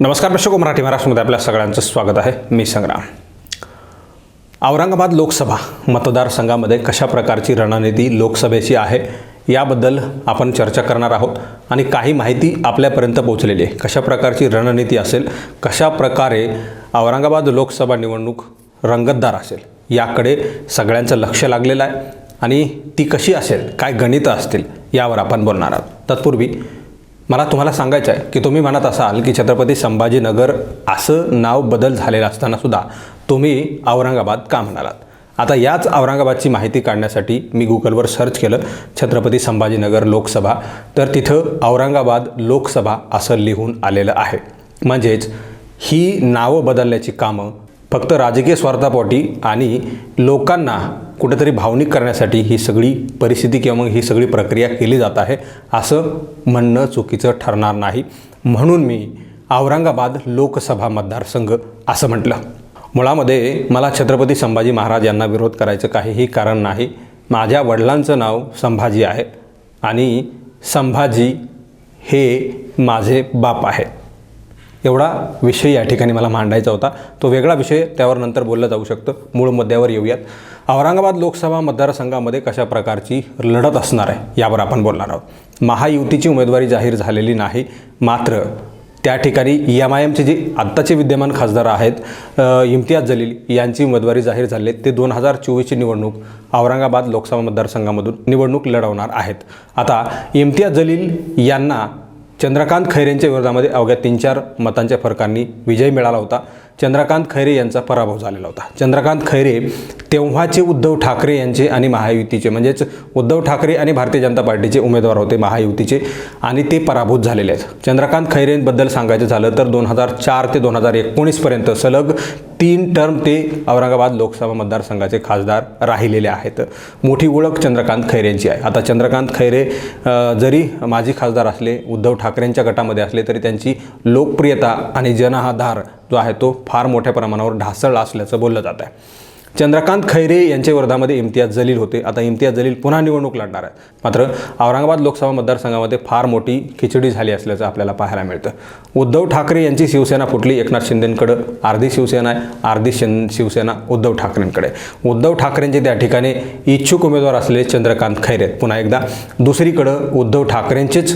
नमस्कार दर्शक मराठी महाराष्ट्रामध्ये आपल्या सगळ्यांचं स्वागत आहे. मी संग्राम. औरंगाबाद लोकसभा मतदारसंघामध्ये कशा प्रकारची रणनीती लोकसभेची आहे याबद्दल आपण चर्चा करणार आहोत आणि काही माहिती आपल्यापर्यंत पोहोचलेली आहे. कशा प्रकारची रणनीती असेल कशा प्रकारे औरंगाबाद लोकसभा निवडणूक रंगतदार असेल याकडे सगळ्यांचं लक्ष लागलेलं आहे. आणि ती कशी असेल काय गणितं असतील यावर आपण बोलणार आहोत. तत्पूर्वी मला तुम्हाला सांगायचं आहे की तुम्ही म्हणत असाल की छत्रपती संभाजीनगर असं नाव बदल झालेलं असताना सुद्धा तुम्ही औरंगाबाद का म्हणालात? आता याच औरंगाबादची माहिती काढण्यासाठी मी गुगलवर सर्च केलं छत्रपती संभाजीनगर लोकसभा. तर तिथं औरंगाबाद लोकसभा असं लिहून आलेलं आहे. म्हणजेच ही नावं बदलण्याची कामं फक्त राजकीय स्वार्थापोटी आणि लोकांना कुठेतरी भावनिक करण्यासाठी ही सगळी परिस्थिती किंवा मग ही सगळी प्रक्रिया केली जात आहे असं म्हणणं चुकीचं ठरणार नाही. म्हणून मी औरंगाबाद लोकसभा मतदारसंघ असं म्हटलं. मुळामध्ये मला छत्रपती संभाजी महाराज यांना विरोध करायचं काहीही कारण नाही. माझ्या वडिलांचं नाव संभाजी आहे आणि संभाजी हे माझे बाप आहे. एवढा विषय या ठिकाणी मला मांडायचा होता. तो वेगळा विषय त्यावर नंतर बोललं जाऊ शकतं. मूळ मुद्द्यावर येऊयात. औरंगाबाद लोकसभा मतदारसंघामध्ये कशा प्रकारची लढत असणार आहे यावर आपण बोलणार आहोत. महायुतीची उमेदवारी जाहीर झालेली नाही. मात्र त्या ठिकाणी एम आय एमचे जे आत्ताचे विद्यमान खासदार आहेत इम्तियाज जलील यांची उमेदवारी जाहीर झाली ते दोन हजार चोवीसची निवडणूक औरंगाबाद लोकसभा मतदारसंघामधून निवडणूक लढवणार आहेत. आता इम्तियाज जलील यांना चंद्रकांत खैरेंच्या विरोधामध्ये अवघ्या तीन चार मतांच्या फरकांनी विजय मिळाला होता. चंद्रकांत खैरे यांचा पराभव झालेला होता. चंद्रकांत खैरे तेव्हाचे उद्धव ठाकरे यांचे आणि महायुतीचे म्हणजेच उद्धव ठाकरे आणि भारतीय जनता पार्टीचे उमेदवार होते महायुतीचे आणि ते पराभूत झालेले आहेत. चंद्रकांत खैरेंबद्दल सांगायचं झालं तर दोन हजार चार ते दोन हजार एकोणीसपर्यंत सलग तीन टर्म ते औरंगाबाद लोकसभा मतदारसंघाचे खासदार राहिलेले आहेत. मोठी ओळख चंद्रकांत खैरेंची आहे. आता चंद्रकांत खैरे जरी माजी खासदार असले उद्धव ठाकरेंच्या गटामध्ये असले तरी त्यांची लोकप्रियता आणि जनाधार जो आहे तो फार मोठ्या प्रमाणावर ढासळला असल्याचं बोललं जात आहे. चंद्रकांत खैरे यांच्या विरोधामध्ये इम्तियाज जलील होते. आता इम्तियाज जलील पुन्हा निवडणूक लढणार आहेत. मात्र औरंगाबाद लोकसभा मतदारसंघामध्ये फार मोठी खिचडी झाली असल्याचं आपल्याला पाहायला मिळतं. उद्धव ठाकरे यांची शिवसेना फुटली. एकनाथ शिंदेंकडं अर्धी शिवसेना आहे. अर्धी शिन शिवसेना उद्धव ठाकरेंकडे. उद्धव ठाकरेंचे त्या ठिकाणी इच्छुक उमेदवार असलेले चंद्रकांत खैरे पुन्हा एकदा दुसरीकडं उद्धव ठाकरेंचेच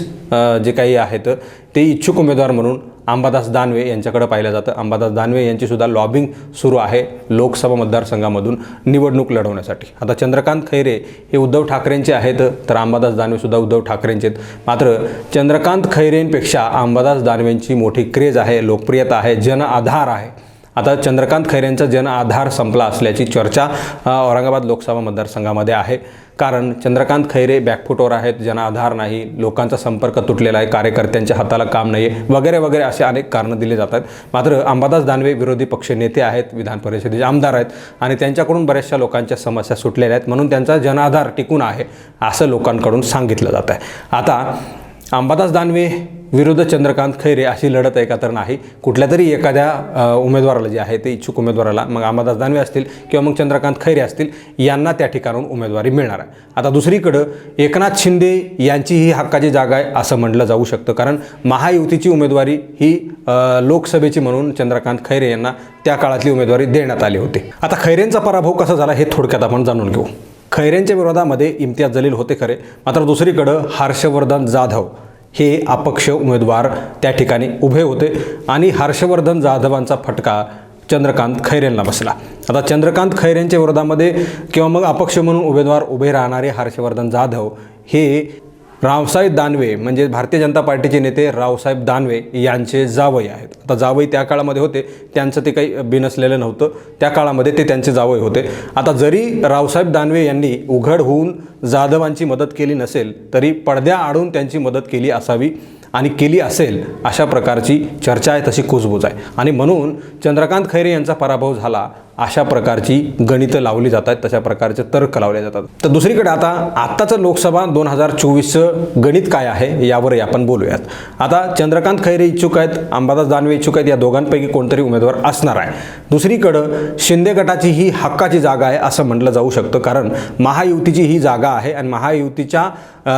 जे काही आहेत ते इच्छुक उमेदवार म्हणून अंबादास दानवे यांच्याकडे पाहिलं जातं. अंबादास दानवे यांचीसुद्धा लॉबिंग सुरू आहे लोकसभा मतदारसंघामधून निवडणूक लढवण्यासाठी. आता चंद्रकांत खैरे हे उद्धव ठाकरेंचे आहेत तर अंबादास दानवेसुद्धा उद्धव ठाकरेंचे आहेत. मात्र चंद्रकांत खैरेंपेक्षा अंबादास दानवेंची मोठी क्रेज आहे लोकप्रियता आहे जन आधार आहे. आता चंद्रकांत खैरेंचा जन आधार संपला असल्याची चर्चा औरंगाबाद लोकसभा मतदारसंघामध्ये आहे. कारण चंद्रकांत खैरे बॅकफुटवर आहेत जनाधार नाही लोकांचा संपर्क तुटलेला आहे कार्यकर्त्यांच्या हाताला काम नाही आहे वगैरे वगैरे असे अनेक कारणं दिली जातात. मात्र अंबादास दानवे विरोधी पक्ष नेते आहेत विधान परिषदेचे आमदार आहेत आणि त्यांच्याकडून बऱ्याचशा लोकांच्या समस्या सुटलेल्या आहेत म्हणून त्यांचा जनाधार टिकून आहे असं लोकांकडून सांगितलं जात आहे. आता अंबादास दानवे विरुद्ध चंद्रकांत खैरे अशी लढत आहे का तर नाही. कुठल्या तरी एखाद्या उमेदवाराला जे आहे ते इच्छुक उमेदवाराला मग अंबादास दानवे असतील किंवा मग चंद्रकांत खैरे असतील यांना त्या ठिकाणून उमेदवारी मिळणार आहे. आता दुसरीकडं एकनाथ शिंदे यांची ही हक्काची जागा आहे असं म्हटलं जाऊ शकतं. कारण महायुतीची उमेदवारी ही लोकसभेची म्हणून चंद्रकांत खैरे यांना त्या काळातली उमेदवारी देण्यात आली होती. आता खैरेंचा पराभव कसा झाला हे थोडक्यात आपण जाणून घेऊ. खैरेंच्या विरोधामध्ये इम्तियाज जलील होते खरे. मात्र दुसरीकडं हर्षवर्धन जाधव हे अपक्ष उमेदवार त्या ठिकाणी उभे होते. आणि हर्षवर्धन जाधवांचा फटका चंद्रकांत खैरेंना बसला. आता चंद्रकांत खैरेंच्या विरोधामध्ये किंवा मग अपक्ष म्हणून उमेदवार उभे राहणारे हर्षवर्धन जाधव हे रावसाहेब दानवे म्हणजे भारतीय जनता पार्टीचे नेते रावसाहेब दानवे यांचे जावई आहेत. आता जावई त्या काळामध्ये होते त्यांचं ते काही बिनसलेलं नव्हतं. त्या काळामध्ये ते त्यांचे जावई होते. आता जरी रावसाहेब दानवे यांनी उघड होऊन जाधवांची मदत केली नसेल तरी पडद्या आडून त्यांची मदत केली असावी आणि केली असेल अशा प्रकारची चर्चा आहे तशी कुजबूज आहे. आणि म्हणून चंद्रकांत खैरे यांचा पराभव झाला अशा प्रकारची गणितं लावली जातात तशा प्रकारचे तर्क लावले जातात. तर दुसरीकडे आता आत्ताचं लोकसभा दोन हजार चोवीसचं गणित काय आहे यावरही आपण बोलूयात. आता चंद्रकांत खैरे इच्छुक आहेत अंबादास दानवे इच्छुक आहेत या दोघांपैकी कोणतरी उमेदवार असणार आहे. दुसरीकडं शिंदे गटाची ही हक्काची जागा आहे असं म्हटलं जाऊ शकतं कारण महायुतीची ही जागा आहे आणि महायुतीच्या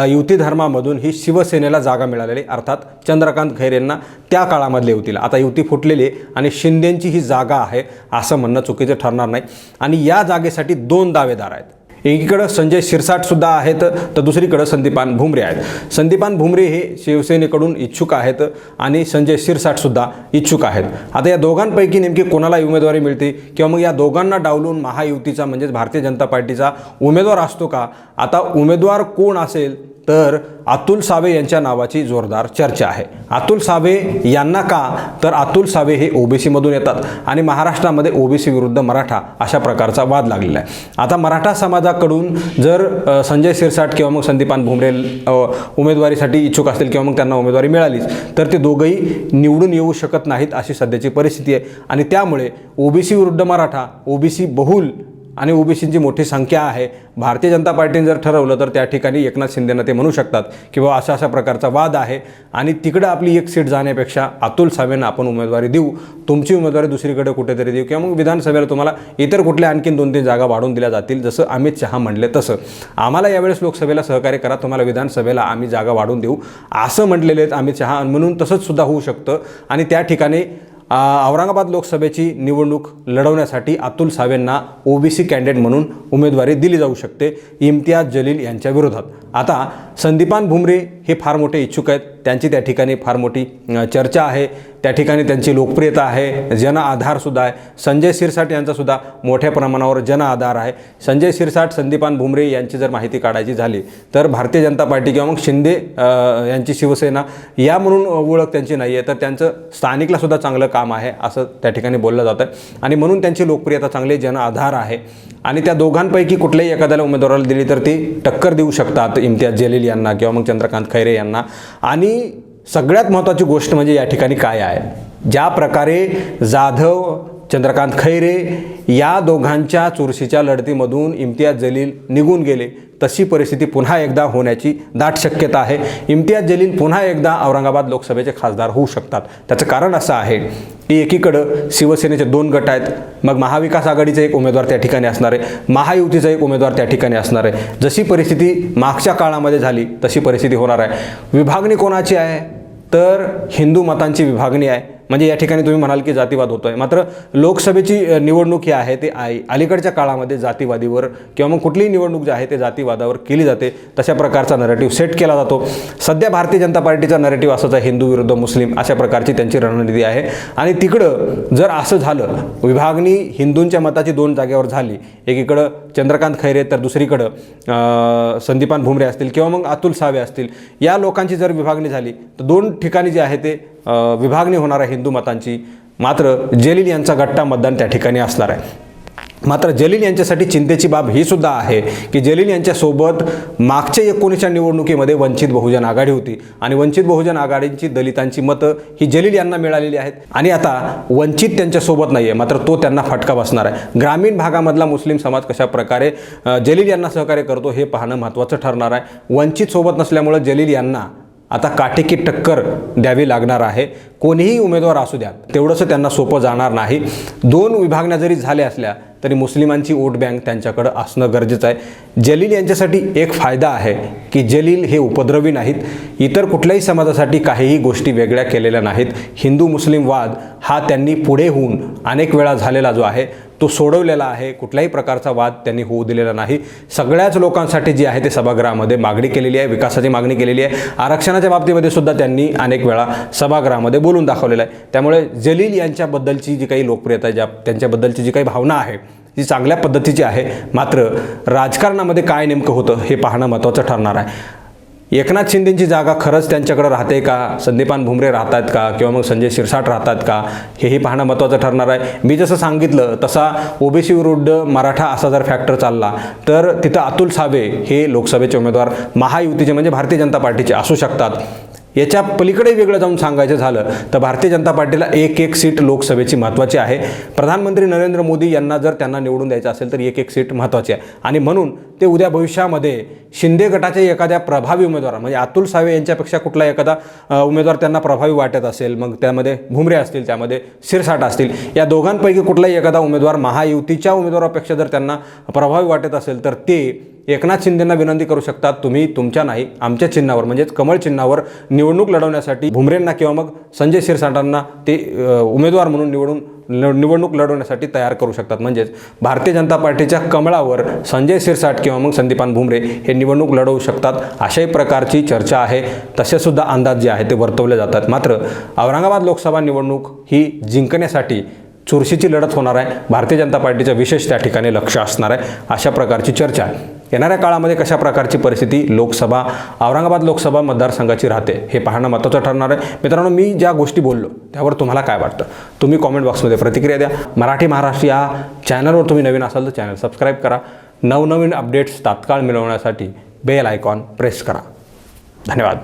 युती धर्मामधून ही शिवसेनेला जागा मिळालेली अर्थात चंद्रकांत खैरेंना त्या काळामधले युतीला आता युती फुटलेली आणि शिंदेंची ही जागा आहे असं म्हणणं चुकीचं ठरणार नाही. आणि या जागेसाठी दोन दावेदार आहेत. एकीकडं संजय शिरसाटसुद्धा आहेत तर दुसरीकडं संदीपान भुमरे आहेत. संदीपान भुमरे हे शिवसेनेकडून इच्छुक आहेत आणि संजय शिरसाटसुद्धा इच्छुक आहेत. आता या दोघांपैकी नेमकी कोणाला उमेदवारी मिळते किंवा मग या दोघांना डावलून महायुतीचा म्हणजेच भारतीय जनता पार्टीचा उमेदवार असतो का? आता उमेदवार कोण असेल? तर अतुल सावे यांच्या नावाची जोरदार चर्चा आहे. अतुल सावे यांना का? तर अतुल सावे हे ओबीसीमधून येतात आणि महाराष्ट्रामध्ये ओबीसी विरुद्ध मराठा अशा प्रकारचा वाद लागलेला आहे. आता मराठा समाजाकडून जर संजय सिरसाट किंवा मग संदीपान भुमरे उमेदवारीसाठी इच्छुक असतील किंवा मग त्यांना उमेदवारी मिळालीच तर ते दोघंही निवडून येऊ शकत नाहीत अशी सध्याची परिस्थिती आहे. आणि त्यामुळे ओबीसी विरुद्ध मराठा ओबीसी बहुल आणि ओबीसींची मोठी संख्या आहे. भारतीय जनता पार्टीने जर ठरवलं तर त्या ठिकाणी एकनाथ शिंदेना ते म्हणू शकतात की बाबा अशा अशा प्रकारचा वाद आहे. आणि तिकडं आपली एक सीट जाण्यापेक्षा अतुल सावेंना आपण उमेदवारी देऊ. तुमची उमेदवारी दुसरीकडे कुठेतरी देऊ. किंवा मग विधानसभेला तुम्हाला इतर कुठल्या आणखीन दोन तीन जागा वाढवून दिल्या जातील जसं अमित शहा म्हणले तसं. आम्हाला यावेळेस लोकसभेला सहकार्य करा. तुम्हाला विधानसभेला आम्ही जागा वाढवून देऊ. असं म्हटलेले आहेत अमित शहा. म्हणून तसंच सुद्धा होऊ शकतं. आणि त्या ठिकाणी औरंगाबाद लोकसभेची निवडणूक लढवण्यासाठी अतुल सावेंना ओबीसी कॅन्डिडेट म्हणून उमेदवारी दिली जाऊ शकते इम्तियाज जलील यांच्या विरोधात. आता संदीपान भुमरे हे फार मोठे इच्छुक आहेत. त्यांची त्या ठिकाणी फार मोठी चर्चा आहे. त्या ठिकाणी त्यांची लोकप्रियता आहे. जन आधारसुद्धा आहे. संजय शिरसाट यांचासुद्धा मोठ्या प्रमाणावर जन आधार आहे. संजय शिरसाट संदीपान भुमरे यांची जर माहिती काढायची झाली तर भारतीय जनता पार्टी किंवा मग शिंदे यांची शिवसेना या म्हणून ओळख त्यांची नाही आहे तर त्यांचं स्थानिकलासुद्धा चांगलं काम आहे असं त्या ठिकाणी बोललं जातं आणि म्हणून त्यांची लोकप्रियता चांगली जन आधार आहे. आणि त्या दोघांपैकी कुठल्याही एखाद्याला उमेदवाराला दिली तर ती टक्कर देऊ शकतात इम्तियाज जलील यांना किंवा मग चंद्रकांत खैरे यांना. आणि सगळ्यात महत्त्वाची गोष्ट म्हणजे या ठिकाणी काय आहे? ज्या प्रकारे जाधव चंद्रकांत खैरे या दोघांच्या चुरशीच्या लढतीमधून इम्तियाज जलील निघून गेले. तशी परिस्थिती पुन्हा एकदा होण्याची दाट शक्यता आहे. इम्तियाज जलील पुन्हा एकदा औरंगाबाद लोकसभेचे खासदार होऊ शकतात. त्याचं कारण असं आहे की एकीकडं शिवसेनेचे दोन गट आहेत मग महाविकास आघाडीचा एक उमेदवार त्या ठिकाणी असणार आहे महायुतीचा एक उमेदवार त्या ठिकाणी असणार आहे. जशी परिस्थिती मागच्या काळामध्ये झाली तशी परिस्थिती होणार आहे. विभागणी कोणाची आहे? तर हिंदू मतांची विभागणी आहे. म्हणजे या ठिकाणी तुम्ही म्हणाल की जातीवाद होतो आहे मात्र लोकसभेची निवडणूक ही आहे ते आय अलीकडच्या काळामध्ये जातीवादीवर किंवा मग कुठलीही निवडणूक जी आहे ते जातीवादावर केली जाते. तशा प्रकारचा नरेटिव्ह सेट केला जातो. सध्या भारतीय जनता पार्टीचा नरेटिव्ह असाच आहे हिंदू विरुद्ध मुस्लिम अशा प्रकारची त्यांची रणनीती आहे. आणि तिकडं जर असं झालं विभागणी हिंदूंच्या मताची दोन जागेवर झाली एकीकडं चंद्रकांत खैरे तर दुसरीकडं संदीपान भुमरे असतील किंवा मग अतुल सावे असतील या लोकांची जर विभागणी झाली तर दोन ठिकाणी जे आहे ते विभागणी होणार आहे हिंदू मतांची मात्र जलील यांचा गट्टा मतदान त्या ठिकाणी असणार आहे. मात्र जलील यांच्यासाठी चिंतेची बाब ही सुद्धा आहे की जलील यांच्यासोबत मागच्या एकोणीसच्या निवडणुकीमध्ये वंचित बहुजन आघाडी होती आणि वंचित बहुजन आघाडींची दलितांची मतं ही जलील यांना मिळालेली आहेत आणि आता वंचित त्यांच्यासोबत नाही आहे मात्र तो त्यांना फटका बसणार आहे. ग्रामीण भागामधला मुस्लिम समाज कशा प्रकारे जलील यांना सहकार्य करतो हे पाहणं महत्त्वाचं ठरणार आहे. वंचित सोबत नसल्यामुळं जलील यांना आता काटेकी टक्कर द्यावी लागणार आहे. कोणीही उमेदवार असू द्या तेवढंसं त्यांना सोपं जाणार नाही. दोन विभागण्या जरी झाल्या असल्या तरी मुस्लिमांची वोट बँक त्यांच्याकडं असणं गरजेचं आहे. जलील यांच्यासाठी एक फायदा आहे की जलील हे उपद्रवी नाहीत. इतर कुठल्याही समाजासाठी काहीही गोष्टी वेगळ्या केलेल्या नाहीत. हिंदू मुस्लिम वाद हा त्यांनी पुढे होऊन अनेक वेळा झालेला जो आहे तो सोडवलेला आहे कुठल्याही प्रकारचा वाद त्यांनी होऊ दिलेला नाही. सगळ्याच लोकांसाठी जी आहे ते सभागृहामध्ये मागणी केलेली आहे विकासाची मागणी केलेली आहे. आरक्षणाच्या बाबतीमध्ये सुद्धा त्यांनी अनेक वेळा सभागृहामध्ये बोलून दाखवलेलं आहे. त्यामुळे जलील यांच्याबद्दलची जी काही लोकप्रियता आहे ज्या त्यांच्याबद्दलची जी काही भावना आहे जी चांगल्या पद्धतीची आहे. मात्र राजकारणामध्ये काय नेमकं होतं हे पाहणं महत्त्वाचं ठरणार आहे. एकनाथ शिंदेची जागा खरंच त्यांच्याकडे राहते का? संदीपान भुमरे राहतात का? किंवा मग संजय शिरसाट राहतात का? हेही पाहणं महत्त्वाचं ठरणार आहे. मी जसं सांगितलं तसा ओबीसी विरुद्ध मराठा असा जर फॅक्टर चालला तर तिथं अतुल सावे हे लोकसभेचे उमेदवार महायुतीचे म्हणजे भारतीय जनता पार्टीचे असू शकतात. याच्या पलीकडे वेगळं जाऊन सांगायचं झालं तर भारतीय जनता पार्टीला एक एक सीट लोकसभेची महत्त्वाची आहे. प्रधानमंत्री नरेंद्र मोदी यांना जर त्यांना निवडून द्यायचं असेल तर एक एक सीट महत्त्वाची आहे. आणि म्हणून ते उद्या भविष्यामध्ये शिंदे गटाचे एखाद्या प्रभावी उमेदवार म्हणजे अतुल सावे यांच्यापेक्षा कुठला एखादा उमेदवार त्यांना प्रभावी वाटत असेल मग त्यामध्ये भुमरे असतील त्यामध्ये शिरसाट असतील या दोघांपैकी कुठलाही एखादा उमेदवार महायुतीच्या उमेदवारापेक्षा जर त्यांना प्रभावी वाटत असेल तर ते एकनाथ शिंदेंना विनंती करू शकतात तुम्ही तुमच्या नाही आमच्या चिन्हावर म्हणजेच कमळ चिन्हावर निवडणूक लढवण्यासाठी भुमरेंना किंवा मग संजय शिरसाटांना ते उमेदवार म्हणून निवडून ल- निवडणूक लढवण्यासाठी तयार करू शकतात. म्हणजेच भारतीय जनता पार्टीच्या कमळावर संजय शिरसाट किंवा मग संदीपान भुमरे हे निवडणूक लढवू शकतात अशाही प्रकारची चर्चा आहे. तसेसुद्धा अंदाज जे आहे ते वर्तवले जातात. मात्र औरंगाबाद लोकसभा निवडणूक ही जिंकण्यासाठी चुरशीची लढत होणार आहे. भारतीय जनता पार्टीचं विशेष त्या ठिकाणी लक्ष असणार आहे. अशा प्रकारची चर्चा आहे येणाऱ्या काळामध्ये कशा प्रकारची परिस्थिती लोकसभा औरंगाबाद लोकसभा मतदारसंघाची राहते हे पाहणं महत्त्वाचं ठरणार आहे. मित्रांनो मी ज्या गोष्टी बोललो त्यावर तुम्हाला काय वाटतं? तुम्ही कॉमेंट बॉक्समध्ये प्रतिक्रिया द्या. मराठी महाराष्ट्र या चॅनलवर तुम्ही नवीन असाल तर चॅनल सबस्क्राईब करा. नवनवीन अपडेट्स तात्काळ मिळवण्यासाठी बेल आयकॉन प्रेस करा. धन्यवाद.